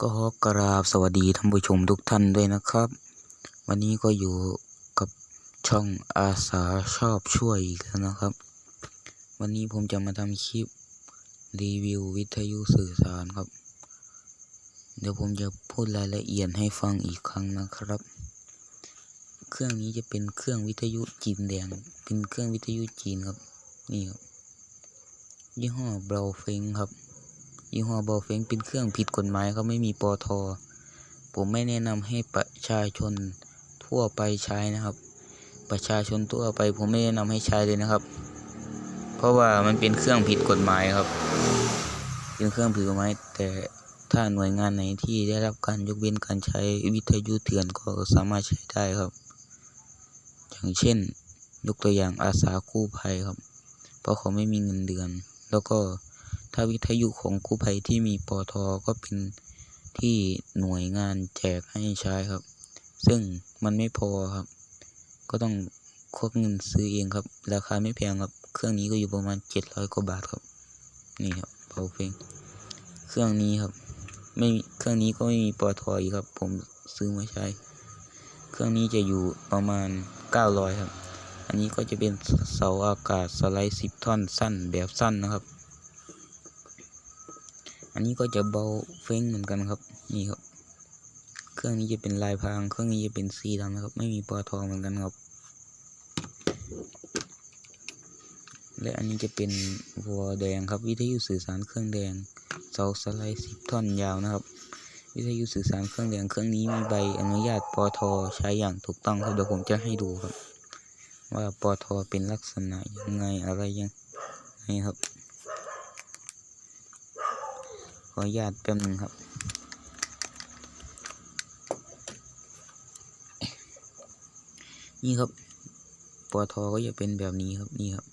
ก็ขอกราบสวัสดีท่านผู้ชมทุกท่านด้วยนะครับ วันนี้ก็อยู่กับช่องอาสาชอบช่วยอีกแล้วนะครับ วันนี้ผมจะมาทำคลิปรีวิววิทยุสื่อสารครับ เดี๋ยวผมจะพูดรายละเอียดให้ฟังอีกครั้งนะครับ เครื่องนี้จะเป็นเครื่องวิทยุจีนแดง เป็นเครื่องวิทยุจีนครับ นี่ครับยี่ห้อเบลเฟงครับ ยี่ห้อเบลเฟงเป็นเครื่องผิดกฎหมายเขาไม่มีปอทผมไม่แนะนำให้ประชาชนทั่วไปใช้นะครับ ประชาชนทั่วไป ผมไม่แนะนำให้ใช้เลยนะครับ เพราะว่ามันเป็นเครื่องผิดกฎหมายครับเป็นเครื่องผิดกฎหมายแต่ถ้าหน่วยงานไหนที่ได้รับการยกเว้นการใช้วิทยุเถื่อนก็สามารถใช้ได้ครับ อย่างเช่น ยกตัวอย่างอาสากู้ภัยครับ เพราะเขาไม่มีเงินเดือน แล้วก็ ถ้าวิทยุของกู้ภัยที่มีปอทก็เป็นที่หน่วยงานแจกให้ใช้ครับ ซึ่งมันไม่พอครับ ก็ต้องควักเงินซื้อเองครับ ราคาไม่แพงครับ เครื่องนี้ก็อยู่ประมาณเจ็ดร้อยกว่าบาทครับ นี่ครับเบาเพลงเครื่องนี้ครับ ไม่เครื่องนี้ก็ไม่มีปอทอีกครับ ผมซื้อมาใช้ เครื่องนี้จะอยู่ประมาณเก้าร้อยครับ อันนี้ก็จะเป็นเสาอากาศสไลด์สิบท่อนสั้นแบบสั้นนะครับ อันนี้ก็จะเบาเฟ้งเหมือนกันครับ นี่ครับ เครื่องนี้จะเป็นลายพราง เครื่องนี้จะเป็นสีดำนะครับ ไม่มีปอทองเหมือนกันครับ และอันนี้จะเป็นวัวแดงครับ วิทยุสื่อสารเครื่องแดง เสาสไลด์สิบท่อนยาวนะครับ วิทยุสื่อสารเครื่องแดง เครื่องนี้มีใบอนุญาตปอทใช้อย่างถูกต้องครับ เดี๋ยวผมจะให้ดูครับ ว่าปอทเป็นลักษณะยังไงอะไรยังไงครับ ข ออนุญาตแป๊บนึงครับ นี่ครับปอทอก็จะเป็นแบบนี้ครับนี่ครับ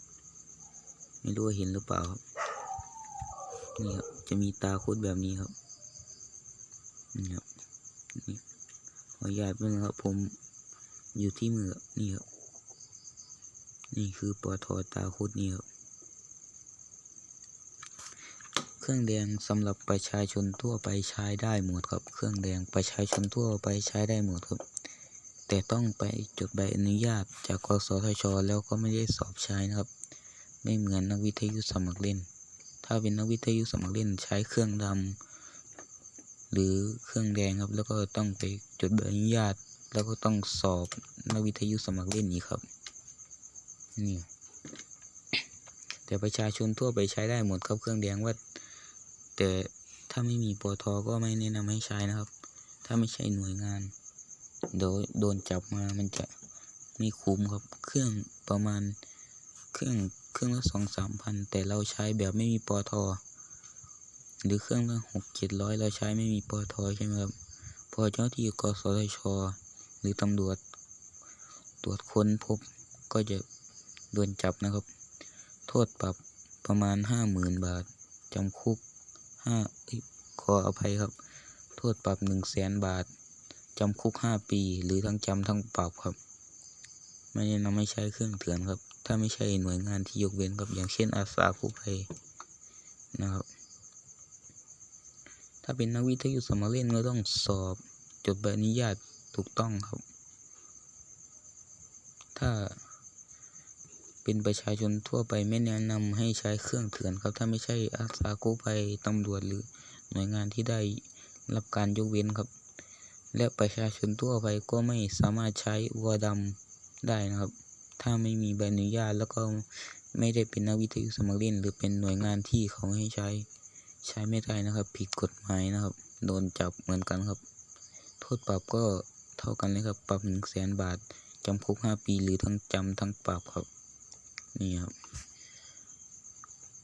ไม่รู้ว่าเห็นหรือเปล่าครับ นี่ครับ จะมีตาคุดแบบนี้ครับนี่ครับนี่ขออนุญาตแป๊บนึงครับ ผมอยู่ที่มือครับนี่ครับ นี่คือปอทอตาคุดนี่ครับ เครื่องแดงสำหรับประชาชนทั่วไปใช้ได้หมดครับ เครื่องแดงประชาชนทั่วไปใช้ได้หมดครับ แต่ต้องไปจดใบอนุญาตจากกสทช แล้วก็ไม่ได้สอบใช้นะครับ ไม่เหมือนนักวิทยุสมัครเล่น ถ้าเป็นนักวิทยุสมัครเล่นใช้เครื่องดำหรือเครื่องแดงครับ แล้วก็ต้องไปจดใบอนุญาต แล้วก็ต้องสอบนักวิทยุสมัครเล่นอีกครับ นี่แต่ประชาชนทั่วไปใช้ได้หมดครับเครื่องแดงว่า แต่ถ้าไม่มีปอทก็ไม่แนะนำให้ใช้นะครับ ถ้าไม่ใช่หน่วยงานเดี๋ยวโดนจับมามันจะไม่คุ้มครับ เครื่องประมาณเครื่องเครื่องละสองสามพันแต่เราใช้แบบไม่มีปอทหรือเครื่องละหกเจ็ดร้อยเราใช้ไม่มีปอทใช่ไหมครับ พอเจ้าที่กสทช หรือตำรวจ ตรวจค้นพบก็จะโดนจับนะครับ โทษปรับประมาณห้าหมื่นบาทจำคุก ห้าขออภัยครับ โทษปรับหนึ่งแสนบาท จำคุกห้าปี หรือทั้งจำทั้งปรับครับ ไม่แนะนำไม่ใช้เครื่องเถื่อนครับ ถ้าไม่ใช่หน่วยงานที่ยกเว้นครับ อย่างเช่นอาสากู้ภัยนะครับ ถ้าเป็นนักวิทยุสมัครเล่นก็ต้องสอบจดใบอนุญาตถูกต้องครับ ถ้า เป็นประชาชนทั่วไปไม่แนะนำให้ใช้เครื่องเถื่อนครับ ถ้าไม่ใช่อาสากู้ภัยตำรวจหรือหน่วยงานที่ได้รับการยกเว้นครับ และประชาชนทั่วไปก็ไม่สามารถใช้วัวดำได้นะครับ ถ้าไม่มีใบอนุญาตแล้วก็ไม่ได้เป็นนักวิทยุสมัครเล่น หรือเป็นหน่วยงานที่เขาให้ใช้ใช้ไม่ได้นะครับ ผิดกฎหมายนะครับ โดนจับเหมือนกันครับ โทษปรับก็เท่ากันเลยครับ ปรับหนึ่งแสนบาทจำคุกห้าปีหรือทั้งจำทั้งปรับครับ นี่ครับ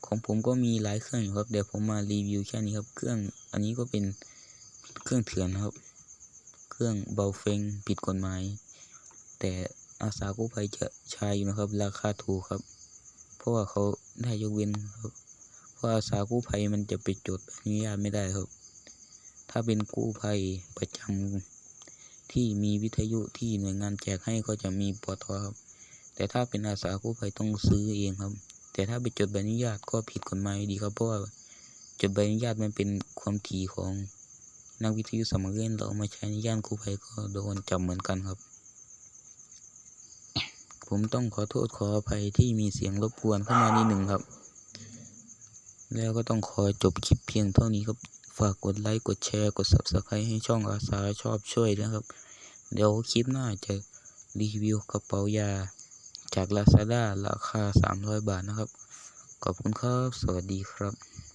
ของผมก็มีหลายเครื่องอยู่ครับ เดี๋ยวผมมารีวิวแค่นี้ครับ เครื่องอันนี้ก็เป็นเครื่องเถื่อนครับ เครื่องเบาเฟงผิดกฎหมาย แต่อาสากู้ภัยจะใช้อยู่นะครับ ราคาถูกครับ เพราะว่าเขาได้ยกเว้นครับเพราะอาสากู้ภัยมันจะไปจดอนุญาตไม่ได้ครับ ถ้าเป็นกู้ภัยประจำที่มีวิทยุที่หน่วยงานแจกให้ก็จะมีปตครับ แต่ถ้าเป็นอาสากู้ภัยต้องซื้อเองครับ แต่ถ้าไปจดใบอนุญาตก็ผิดกฎหมายดีครับเพราะว่าจดใบอนุญาตมันเป็นความถี่ของนักวิทยุสมัครเล่นเราเอามาใช้ในย่านกู้ภัยก็โดนจับเหมือนกันครับ ผมต้องขอโทษขออภัยที่มีเสียงรบกวนเข้ามานิดหนึ่งครับ แล้วก็ต้องขอจบคลิปเพียงเท่านี้ครับ ฝากกดไลค์กดแชร์กด subscribe ให้ช่องอาสาชอบช่วยนะครับ เดี๋ยวคลิปหน้าจะรีวิวกระเป๋ายา จาก Lazada ราคา 300 บาทนะครับ ขอบคุณครับ สวัสดีครับ